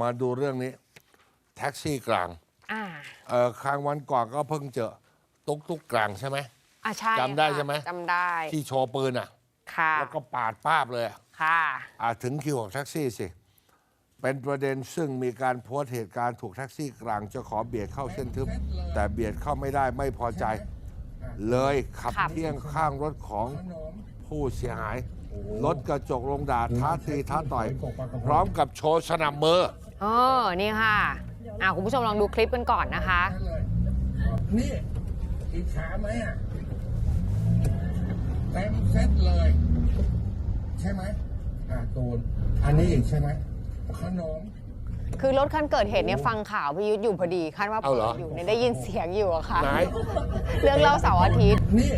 มาดูเรื่องนี้ แท็กซี่กลางอ่าเอ่อครั้งวันก่อนก็เพิ่งเจอตุ๊กตุ๊กกลางใช่ไหม อ่าใช่จำได้ค่ะใช่ไหม จำได้ที่โชว์ปืนอะ ค่ะแล้วก็ปาดป้าบเลยอะค่ะ อะถึงคิวของแท็กซี่สิ เป็นประเด็นซึ่งมีการโพสต์เหตุการณ์ถูกแท็กซี่กลางจะขอเบียดเข้าเส้นทึบ แต่เบียดเข้าไม่ได้ไม่พอใจ เลยขับครับ เที่ยงข้างรถของผู้เสียหาย รถกระจกลงด่าท้าตีท้าต่อย พร้อมกับโชว์สนับมือ เออนี่ค่ะอ่าคุณผู้ชมลองดูคลิปกันก่อนนะคะ นี่อิจฉาไหมอะเต็มเซ็ตเลย ใช่ไหมอ่าตูนอันนี้อีกใช่ไหมขนมคือรถคันเกิดเหตุเนี่ยฟังข่าวพี่ยุทธอยู่พอดีคาดว่าเอาเปิเหรดออยู่เนี่ยได้ยินเสียงอยู่อะค่ะ ไหนเรื่องเล่าเสาร์อาทิตย์นี่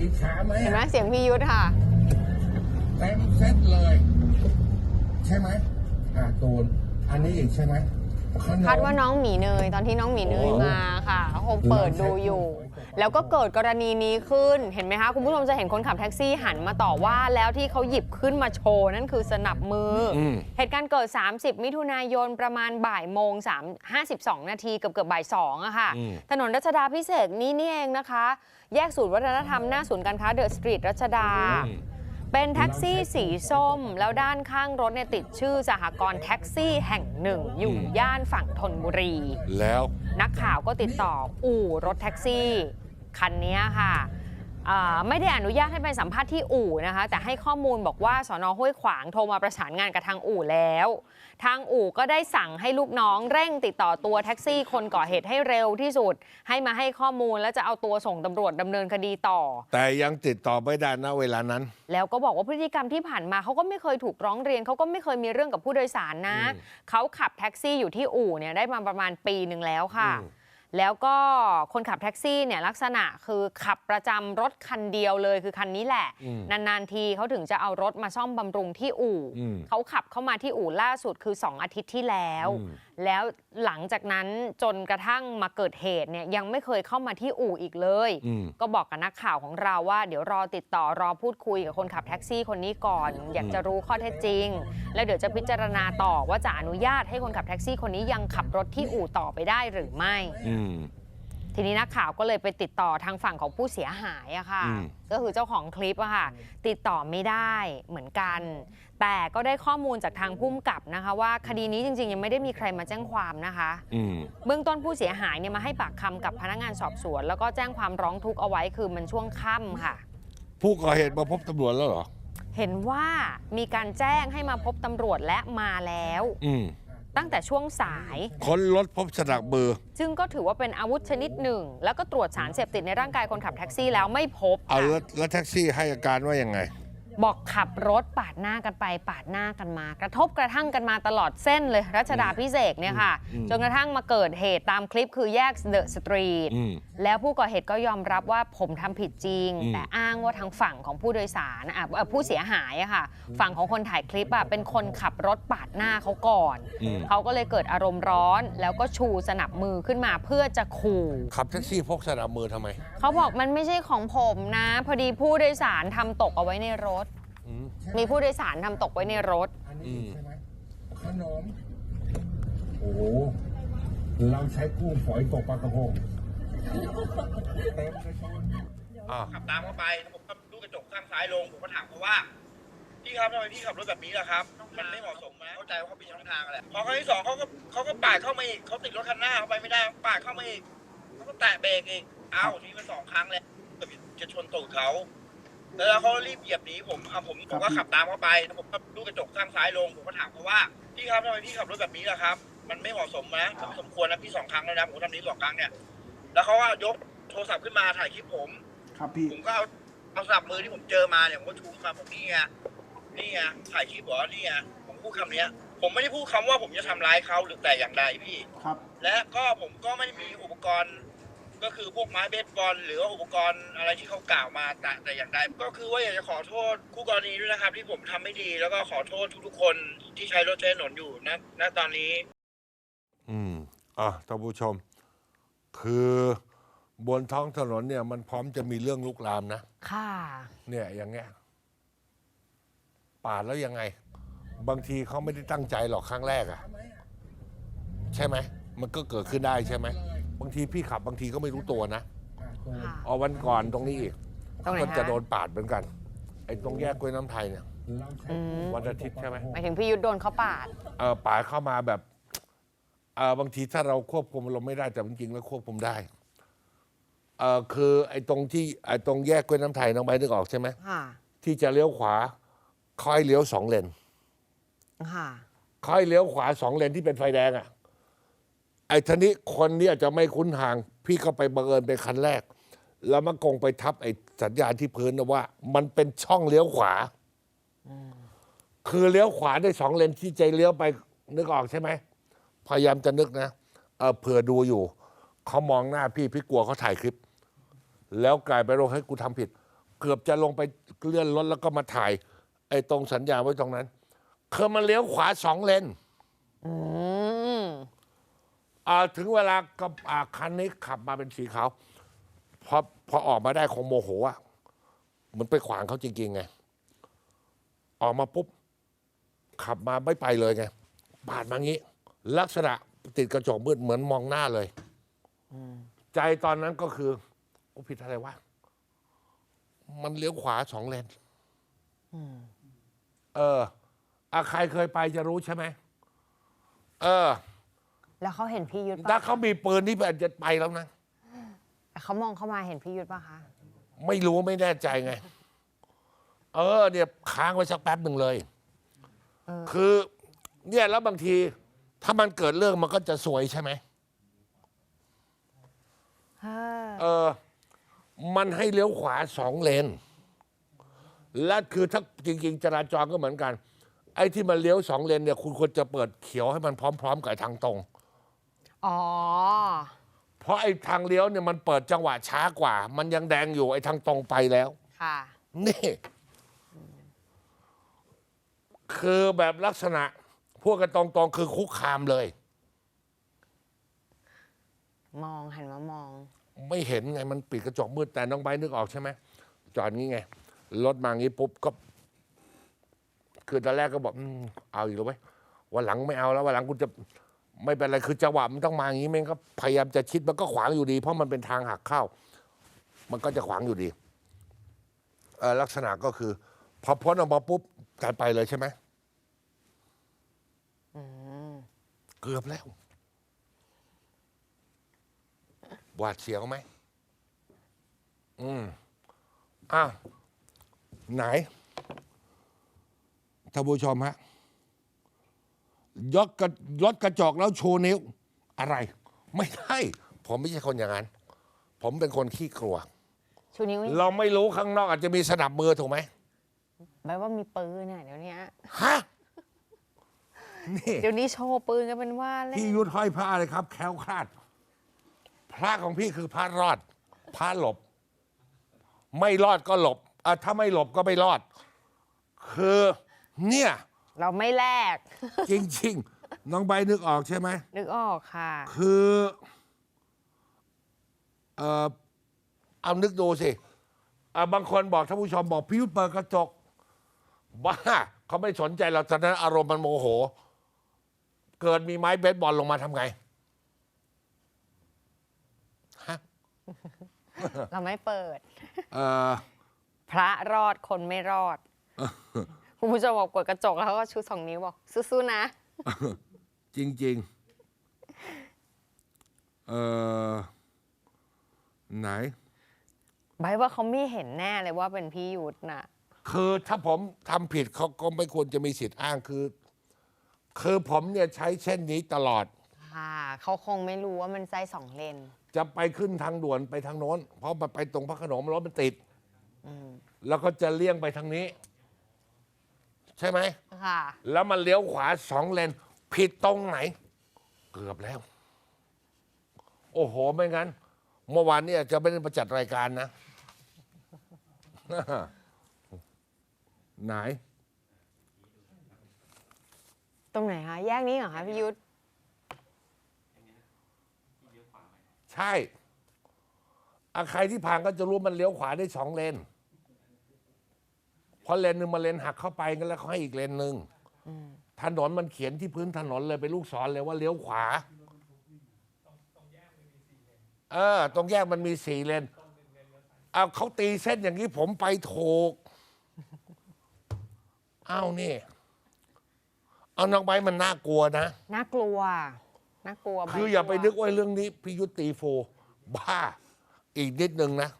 อิจฉาไหมเห็นไหมอะเสียงพี่ยุทธค่ะ เต็มเซ็ตเลย ใช่ไหมอ่าตูนอั นนี้อีกใช่ไหมขนมคาดว่าน้องหมีเนยตอนที่น้องหมีเนยมาค่ะเขาคงเปิดดูอยู่ แล้วก็เกิดกรณีนี้ขึ้นเห็นไหมคะ คุณผู้ชมจะเห็นคนขับแท็กซี่หันมาต่อว่าแล้วที่เขาหยิบขึ้นมาโชว์ นั่นคือสนับมืออมเหตุการณ์เกิด 30 มิถุนายนประมาณบ่ายโมง3 52 นาทีเกือบเกือบบ่ายสองอะค่ะอืมถนนรัชดาพิเศษกนี้นี่เองนะคะ แยกศูนย์วัฒนธรรมหน้าศูนย์การค้าเดอะสตรีทรัชดา เป็นแท็กซี่สีส้ม แล้วด้านข้างรถเนี่ยติดชื่อสหกรณ์แท็กซี่แห่งหนึ่ง อยู่ย่านฝั่งธนบุรี แล้วนักข่าวก็ติดต่ออู่รถแท็กซี่ คันนี้ค่ะอ่า ไม่ได้อนุญาตให้ไปสัมภาษณ์ที่อู่นะคะ แต่ให้ข้อมูลบอกว่าสอนอห้วยขวางโทรมาประสานงานกับทางอู่แล้ว ทางอู่ก็ได้สั่งให้ลูกน้องเร่งติดต่อตัวแท็กซี่คนก่อเหตุให้เร็วที่สุด ให้มาให้ข้อมูลแล้วจะเอาตัวส่งตำรวจดำเนินคดีต่อ แต่ยังติดต่อไม่ได้นะเวลานั้น แล้วก็บอกว่าพฤติกรรมที่ผ่านมาเขาก็ไม่เคยถูกร้องเรียนเขาก็ไม่เคยมีเรื่องกับผู้โดยสารนะอืมเขาขับแท็กซี่อยู่ที่อู่เนี่ยได้มาประมาณปีหนึ่งแล้วค่ะอืม แล้วก็คนขับแท็กซี่เนี่ยลักษณะคือขับประจำรถคันเดียวเลยคือคันนี้แหละอืมนาน ๆ ทีเขาถึงจะเอารถมาซ่อมบำรุงที่อู่อืมเขาขับเข้ามาที่อู่ล่าสุดคือ 2 อาทิตย์ที่แล้วอืม แล้วหลังจากนั้นจนกระทั่งมาเกิดเหตุเนี่ยยังไม่เคยเข้ามาที่อู่อีกเลยอืมก็บอกกับนักข่าวของเราว่า เดี๋ยวรอติดต่อรอพูดคุยกับคนขับแท็กซี่คนนี้ก่อน อยากจะรู้ข้อเท็จจริง แล้วเดี๋ยวจะพิจารณาต่อว่าจะอนุญาตให้คนขับแท็กซี่คนนี้ยังขับรถที่อู่ต่อไปได้หรือไม่อืม ทีนี้นักข่าวก็เลยไปติดต่อทางฝั่งของผู้เสียหายอะค่ะอืมก็คือเจ้าของคลิปอะค่ะ ติดต่อไม่ได้เหมือนกัน แต่ก็ได้ข้อมูลจากทางพุ่มกับนะคะ ว่าคดีนี้จริงๆ ยังไม่ได้มีใครมาแจ้งความนะคะอืมเบื้องต้นผู้เสียหายเนี่ยมาให้ปากคำกับพนักงานสอบสวน แล้วก็แจ้งความร้องทุกข์เอาไว้คือมันช่วงค่ำค่ะ ผู้ก่อเหตุมาพบตำรวจแล้วเหรอเห็นว่ามีการแจ้งให้มาพบตำรวจและมาแล้วอืม ตั้งแต่ช่วงสายค้นรถพบสนับมือซึ่งก็ถือว่าเป็นอาวุธชนิดหนึ่ง แล้วก็ตรวจสารเสพติดในร่างกายคนขับแท็กซี่แล้วไม่พบเอาค่ะแล้วแล้วแท็กซี่ให้อาการว่ายังไง บอกขับรถปาดหน้ากันไปปาดหน้ากันมา กระทบกระทั่งกันมาตลอดเส้นเลยรัชดาพิเศษกเนี่ยค่ะอืมจนกระทั่งมาเกิดเหตุตามคลิปคือแยกเดอะสตรีทอืมแล้วผู้ก่อเหตุก็ยอมรับว่าผมทำผิดจริงอืมแต่อ้างว่าทางฝั่งของผู้โดยสารอะเอ่อผู้เสียหายอะค่ะ ฝั่งของคนถ่ายคลิปอะเป็นคนขับรถปาดหน้าเขาก่อนอืมเขาก็เลยเกิดอารมณ์ร้อน แล้วก็ชูสนับมือขึ้นมาเพื่อจะขู่ขับแท็กซี่พกสนับมือทำไม เขาบอกมันไม่ใช่ของผมนะ พอดีผู้โดยสารทำตกเอาไว้ในรถอื มมีผู้โดยสารทำตกไว้ในรถ อันนี้อีกใช่ไหมขนม โอ้โหเราใช้กุ้งฝอยตกปลากระพงเต็มเลยช้อนอ่าขับตามเข้าไปแล้วผมก็ดูกระจกข้างซ้ายลง ผมก็ถามเขาว่า พี่ครับทำไมพี่ขับรถแบบนี้ล่ะครับ มันไม่เหมาะสมนะเข้าใจว่าเขาเป็นช่องทางแหละพอครั้งที่สองเขาก็เขาก็ปาดเข้ามาอีกเขาติดรถคันหน้าเขาไปไม่ได้ปาดเข้ามาอีกเขาก็แตะเบรกอีกอ้าวทีนี้มันสองครั้งแล้วจะชนตูดเขา แล้วเขารีบเหยียบหนีผมอะผมผมก็ขับตามเข้าไปแล้วผมก็ดูกระจกข้างซ้ายลงผมก็ถามเขาว่าพี่ครับทำไมพี่ขับรถแบบนี้ล่ะครับ มันไม่เหมาะสมนะมันไม่สมควรนะพี่สองครั้งแล้วนะผมทำนี้สองครั้งเนี่ย แล้วเขาก็ยกโทรศัพท์ขึ้นมาถ่ายคลิปผม ครับพี่ผมก็เอาเอาสับมือที่ผมเจอมาเนี่ยผมก็ชูขึ้นมาผมนี่ไงนี่ไงถ่ายคลิปเหรอนี่ไงผมพูดคำเนี้ย ผมไม่ได้พูดคำว่าผมจะทำร้ายเขาหรือแต่อย่างใดพี่ ครับ และก็ผมก็ไม่ได้มีอุปกรณ์ ก็คือพวกไม้เบสบอลหรือว่าอุปกรณ์อะไรที่เขากล่าวมาแต่แต่อย่างใดก็คือว่าอยากจะขอโทษคู่กรณีด้วยนะครับ ที่ผมทำไม่ดีแล้วก็ขอโทษทุกๆคนที่ใช้รถใช้ถนนอยู่ณณตอนนี้ อืมอะท่านผู้ชม คือบนท้องถนนเนี่ย มันพร้อมจะมีเรื่องลุกลามนะ ค่ะ เนี่ยอย่างเงี้ยปาดแล้วยังไง บางทีเขาไม่ได้ตั้งใจหรอกครั้งแรกอะใช่ไหม มันก็เกิดขึ้นได้ใช่ไหมบางทีพี่ขับบางทีก็ไม่รู้ตัวนะค่ะเอาวันก่อนตรงนี้อีกตรงไหนก็จะคะโดนปาดเหมือนกัน ไอ้ตรงแยกกล้วยน้ำไทยเนี่ย อืมวันอาทิตย์ใช่ไหมหมายถึงพี่ยุทธโดนเขาปาด เออปาดเข้ามาแบบเออบางทีถ้าเราควบคุมเราไม่ได้แต่จริงๆแล้วควบคุมได้เออคือไอ้ตรงที่ไอ้ตรงแยกกล้วยน้ำไทยน้องใบนึกออกใช่ไหมค่ะ ที่จะเลี้ยวขวาค่อยเลี้ยวสองเลนค่ะ ค่อยเลี้ยวขวาสองเลนที่เป็นไฟแดงอะ ไอ้ทนี้คนเนี้จะไม่คุ้นทาง พี่ก็ไปบังเอิญเป็นคันแรก แล้วมากงไปทับไอ้สัญญาณที่พื้นนะว่า มันเป็นช่องเลี้ยวขวา คือเลี้ยวขวาได้สองเลนที่ใจเลี้ยวไปนึกออกใช่ไหมพยายามจะนึกนะเออเผื่อดูอยู่เขามองหน้าพี่พี่กลัวเขาถ่ายคลิป แล้วกลายไปนว่าให้กูทำผิด เกือบจะลงไปเลื่อนรถแล้วก็มาถ่าย ไอ้ตรงสัญญาไว้ตรงนั้นคือมันเลี้ยวขวาสองเลนอืม อ่าถึงเวลากับอ่าคันนี้ขับมาเป็นสีขาวพอพอออกมาได้คงโมโหอะเหมือนไปขวางเขาจริงๆไง ออกมาปุ๊บ ขับมาไม่ไปเลยไงปาดมางี้ ลักษณะติดกระจกมืดเหมือนมองหน้าเลยใจตอนนั้นก็คือกูผิดอะไรวะมันเลี้ยวขวาสองเลนเอออะใครเคยไปจะรู้ใช่ไหมเออ แล้วเขาเห็นพี่ยุทธถ้าปะเขามีปืนนี่อาจจะไปแล้วนะ แต่เขามองเข้ามาเห็นพี่ยุทธปะคะ ไม่รู้ไม่แน่ใจไง เออ เนี่ยค้างไว้สักแป๊บหนึ่งเลย เออ คือ เนี่ยแล้วบางที ถ้ามันเกิดเรื่องมันก็จะสวยใช่ไหมเฮ้อเออ มันให้เลี้ยวขวาสองเลน และคือถ้าจริง ๆ จราจรก็เหมือนกัน ไอ้ที่มันเลี้ยวสองเลนเนี่ย คุณควรจะเปิดเขียวให้มันพร้อม ๆ กับทางตรง อ๋อ เพราะไอ้ทางเลี้ยวเนี่ยมันเปิดจังหวะช้ากว่า มันยังแดงอยู่ไอ้ทางตรงไปแล้ว ค่ะ นี่ คือแบบลักษณะ พวกกันตรงๆคือคุกคามเลย มองหันมามอง ไม่เห็นไงมันปิดกระจกมืดแต่น้องใบร์ทนึกออกใช่ไหมจอดงี้ไงรถมางี้ปุ๊บก็ คือตอนแรกก็บอกอมเอาอีกแล้วเว้ยวันหลังไม่เอาแล้ววันหลังกูจะ ไม่เป็นไรคือจังหวะมันต้องมาอย่างนี้แม่งก็พยายามจะชิดมันก็ขวางอยู่ดี เพราะมันเป็นทางหักเข้า มันก็จะขวางอยู่ดีเอ่อลักษณะก็คือ พอพ้นออกมาปุ๊บการไปเลยใช่ไหมอืมเกือบแล้วหวาดเสียวไหมอืมอ้าวไหนท่านผู้ชมฮะ ยกกระรถกระจกแล้วชูนิ้ว อะไร ไม่ได้ผมไม่ใช่คนอย่างนั้น ผมเป็นคนขี้กลัว ชูนิ้วนี่เราไม่รู้ข้างนอกอาจจะมีสนับมือถูกไหมแปลว่ามีปืนเนี่ยเดี๋ยวนี้ฮะนี่เดี๋ยวนี้โชว์ปืนกันเป็นว่าเล่นพี่ยุทธห้อยพระเลยครับ แคล้วคลาดพระของพี่คือพระรอดพระหลบ ไม่รอดก็หลบอะถ้าไม่หลบก็ไม่รอด คือเนี่ย เราไม่แลก จริง ๆ น้องใบนึกออกใช่ไหม นึกออกค่ะ คือเออเอานึกดูสิอะบางคนบอกท่านผู้ชมบอกพี่ยุทธเปิดกระจก บ้าเขาไม่สนใจเราตอนนั้นอารมณ์มันโมโห เกิดมีไม้เบสบอลลงมาทำไงฮะเราไม่เปิด เออพระรอดคนไม่รอด คุณผู้ชมบอกกดกระจกแล้วก็ชูสองนิ้วบอกสู้ๆนะ จริง ๆ เออไหน ใบว่าเขาไม่เห็นแน่เลยว่าเป็นพี่ยุทธน่ะ คือถ้าผมทำผิดเขาก็ไม่ควรจะมีสิทธิ์อ้างคือ คือผมเนี่ยใช้เช่นนี้ตลอด ค่ะ เขาคงไม่รู้ว่ามันไส้สองเลน จะไปขึ้นทางด่วนไปทางโน้น เพราะมันไปตรงพระโขนงรถมันติดอืมแล้วก็จะเลี่ยงไปทางนี้ ใช่ไหม ค่ะ แล้วมันเลี้ยวขวาสองเลน ผิดตรงไหน เกือบแล้ว โอ้โห ไม่งั้น เมื่อวานเนี่ยจะไม่ได้ประจัดรายการนะ ไหน ตรงไหนคะ แยกนี้เหรอคะพี่ยุทธ ใช่อะใครที่ผ่านก็จะรู้มันเลี้ยวขวาได้สองเลนเพราะเลนหนึ่งมาเลนหักเข้าไปกันแล้วเขาให้อีกเลนหนึ่งถนนมันเขียนที่พื้นถนนเลยเป็นลูกศรเลยว่าเลี้ยวขวาเออตรงแยกมันมีสี่เลนเอาเขาตีเส้นอย่างนี้ผมไปถูกเอานี่ เอาน้องใบร์ทมันน่ากลัวนะ น่ากลัว น่ากลัวคืออย่าไปนึกว่าเรื่องนี้พิยุทธตีโฟ บ้า อีกนิดนึงนะ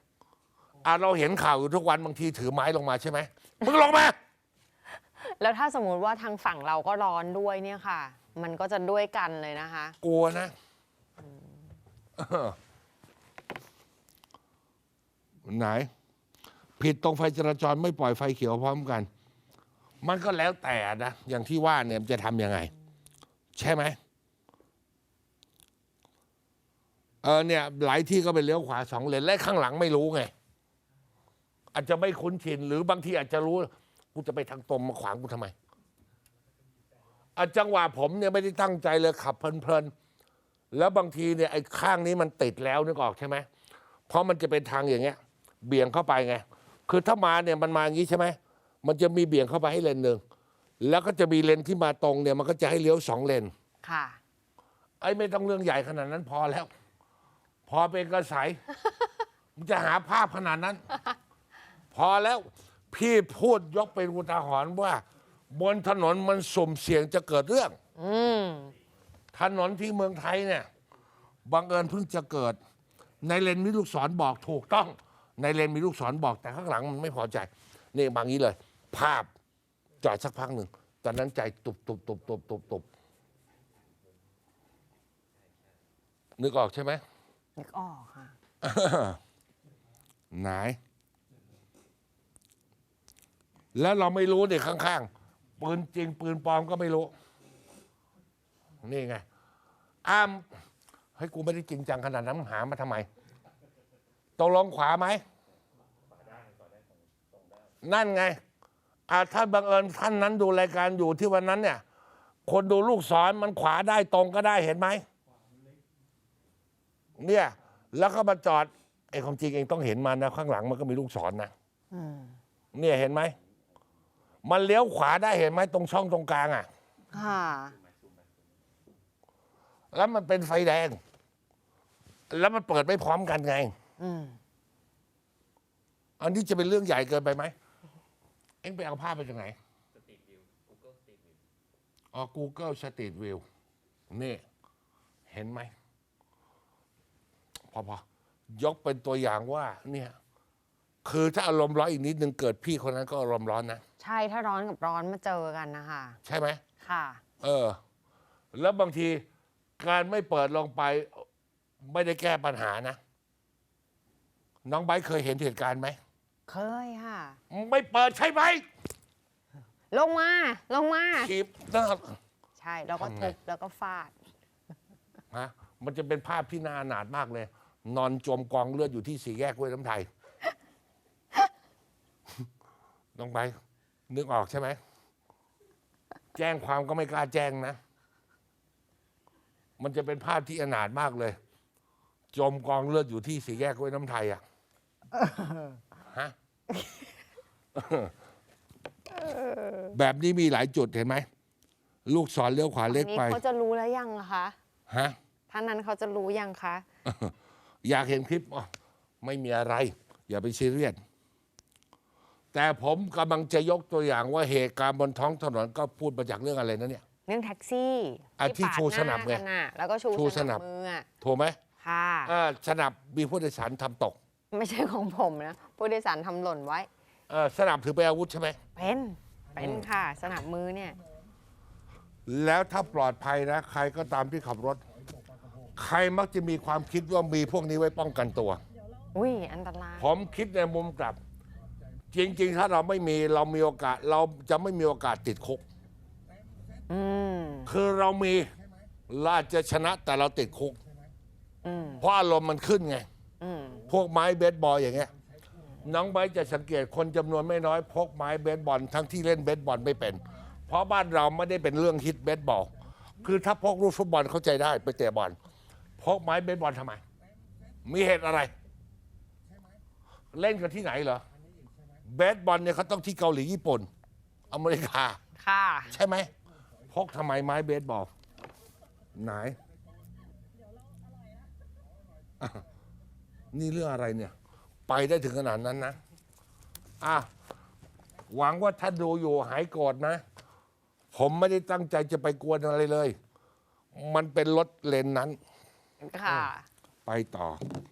อะเราเห็นข่าวอยู่ทุกวันบางทีถือไม้ลงมาใช่ไหมมึงลงมา แล้วถ้าสมมุติว่าทางฝั่งเราก็ร้อนด้วยเนี่ยค่ะ มันก็จะด้วยกันเลยนะคะ กลัวนะเออไหน ผิดตรงไฟจราจรไม่ปล่อยไฟเขียวพร้อมกัน มันก็แล้วแต่นะ อย่างที่ว่าเนี่ยมันจะทำยังไง ใช่ไหมเออเนี่ย หลายที่ก็เป็นเลี้ยวขวาสองเลนและข้างหลังไม่รู้ไง อาจจะไม่คุ้นชิน หรือบางทีอาจจะรู้กูจะไปทางตรงมาขวางกูทำไมอะจังหวะผมเนี่ยไม่ได้ตั้งใจเลยขับเพลินๆแล้วบางทีเนี่ยไอ้ข้างนี้มันติดแล้วนึกออกใช่ไหมเพราะมันจะเป็นทางอย่างเงี้ย เบี่ยงเข้าไปไง คือถ้ามาเนี่ยมันมาอย่างนี้ใช่ไหมมันจะมีเบี่ยงเข้าไปให้เลนหนึ่งแล้วก็จะมีเลนที่มาตรงเนี่ย มันก็จะให้เลี้ยวสองเลนค่ะ ไอ้ไม่ต้องเรื่องใหญ่ขนาดนั้นพอแล้ว พอเป็นกระสายมันจะหาภาพขนาดนั้น พอแล้วพี่พูดยกเป็นอุทาหรณ์ว่า บนถนนมันสุ่มเสี่ยงจะเกิดเรื่องอืมถนนที่เมืองไทยเนี่ยบังเอิญเพิ่งจะเกิด ในเลนมีลูกศรบอกถูกต้อง ในเลนมีลูกศรบอกแต่ข้างหลังมันไม่พอใจ นี่บางนี้เลย ภาพจอดสักพักหนึ่งตอนนั้นใจตุบตุบตุบตุบตุบตุบนึกออกใช่ไหมนึกออกค่ะ ไหน แล้วเราไม่รู้เนี่ยข้างๆ ปืนจริง ปืนปลอมก็ไม่รู้ นี่ไง อ้ามเฮ้ยกูไม่ได้จริงจังขนาดนั้นมึงหามาทำไมตกลงขวาไหม นั่นไงอาท่านบังเอิญท่านนั้นดูรายการอยู่ที่วันนั้นเนี่ย คนดูลูกศรมันขวาได้ตรงก็ได้เห็นไหม เนี่ย แล้วก็มาจอดไอ้ความจริงเองต้องเห็นมันนะ ข้างหลังมันก็มีลูกศรนะอืมเนี่ยเห็นไหม มันเลี้ยวขวาได้เห็นไหมตรงช่องตรงกลางอะ ค่ะ แล้วมันเป็นไฟแดง แล้วมันเปิดไม่พร้อมกันไง อืม อันนี้จะเป็นเรื่องใหญ่เกินไปไหม เอ็งไปเอาภาพไปจากไหน อ๋อ Google Street View นี่ เห็นไหม พอพอยกเป็นตัวอย่างว่า เนี่ย คือถ้าอารมณ์ร้อนอีกนิดนึงเกิดพี่คนนั้นก็อารมณ์ร้อนนะใช่ถ้าร้อนกับร้อนมาเจอกันนะคะใช่ไหมค่ะ เออ แล้วบางทีการไม่เปิดลงไป ไม่ได้แก้ปัญหานะ น้องไบร์ทเคยเห็นเหตุการณ์ไหมเคยค่ะ ไม่เปิดใช่ไหมลงมาลงมาขีบหน้า ใช่แล้วก็ทำไง ทุบแล้วก็ฟาด ฮะมันจะเป็นภาพที่น่าอนาถมากเลย นอนจมกองเลือดอยู่ที่สี่แยกห้วยน้ำไทย น้องไบร์ทนึกออกใช่ไหม แจ้งความก็ไม่กล้าแจ้งนะ มันจะเป็นภาพที่อนาถมากเลย จมกองเลือดอยู่ที่สี่แยกห้วยน้ำไทยอะฮะแบบนี้มีหลายจุดเห็นไหม ลูกศรเลี้ยวขวาอันเล็กนี้ไปเขาจะรู้แล้วยังอะคะฮะท่านนั้นเขาจะรู้ยังคะ อยากเห็นคลิปอ๋อไม่มีอะไร อย่าไปซีเรียส แต่ผมกำลังจะยกตัวอย่างว่าเหตุการณ์บนท้องถนนก็พูดมาจากเรื่องอะไรนะเนี่ย เรื่องแท็กซี่อะที่ปาดชูสนับไงหากัน่ะแล้วก็ชูชูสสนันับบมืออะถูกไหมค่ะ อ่าสนับมีผู้โดยสารทำตกไม่ใช่ของผมนะ ผู้โดยสารทำหล่นไว้ เอ่อสนับถือเป็นอาวุธใช่ไหม เป็น เป็นค่ะ สนับมือเนี่ย แล้วถ้าปลอดภัยนะ ใครก็ตามที่ขับรถ ใครมักจะมีความคิดว่ามีพวกนี้ไว้ป้องกันตัว อุ้ยอันตรายผมคิดในมุมกลับ จริง ๆ ถ้าเราไม่มีเรามีโอกาส เราจะไม่มีโอกาสติดคุก อืมคือเรามีเราอาจจะชนะแต่เราติดคุก อืมเพราะอารมณ์มันขึ้นไง อืมพวกไม้เบสบอลอย่างเงี้ยน้องไบร์ทจะสังเกตคนจำนวนไม่น้อยพกไม้เบสบอลทั้งที่เล่นเบสบอลไม่เป็น เพราะบ้านเราไม่ได้เป็นเรื่องฮิตเบสบอล คือถ้าพกลูกฟุตบอลเข้าใจได้ไปเตะบอลพกไม้เบสบอลทำไม มีเหตุอะไร เล่นกันที่ไหนเหรอ เบสบอลเนี่ยเขาต้องที่เกาหลีญี่ปุ่น อเมริกา ค่ะ ใช่ไหมพกทำไมไม้เบสบอล ไหนนี่เรื่องอะไรเนี่ย ไปได้ถึงขนาดนั้นนะอะหวังว่าท่านดูอยู่หายโกรธนะ ผมไม่ได้ตั้งใจจะไปกวนอะไรเลย มันเป็นรถเลนนั้น ค่ะ ไปต่อ